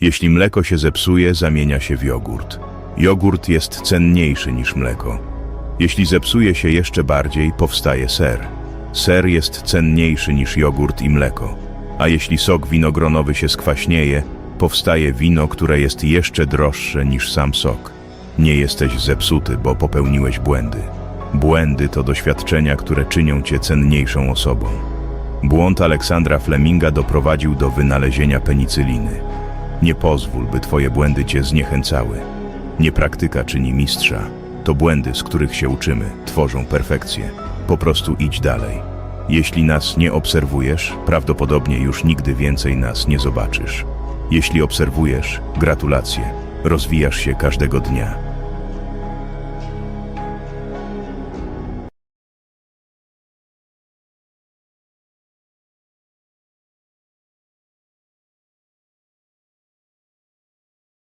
Jeśli mleko się zepsuje, zamienia się w jogurt. Jogurt jest cenniejszy niż mleko. Jeśli zepsuje się jeszcze bardziej, powstaje ser. Ser jest cenniejszy niż jogurt i mleko. A jeśli sok winogronowy się skwaśnieje, powstaje wino, które jest jeszcze droższe niż sam sok. Nie jesteś zepsuty, bo popełniłeś błędy. Błędy to doświadczenia, które czynią cię cenniejszą osobą. Błąd Aleksandra Fleminga doprowadził do wynalezienia penicyliny. Nie pozwól, by twoje błędy cię zniechęcały. Nie praktyka czyni mistrza. To błędy, z których się uczymy, tworzą perfekcję. Po prostu idź dalej. Jeśli nas nie obserwujesz, prawdopodobnie już nigdy więcej nas nie zobaczysz. Jeśli obserwujesz, gratulacje. Rozwijasz się każdego dnia.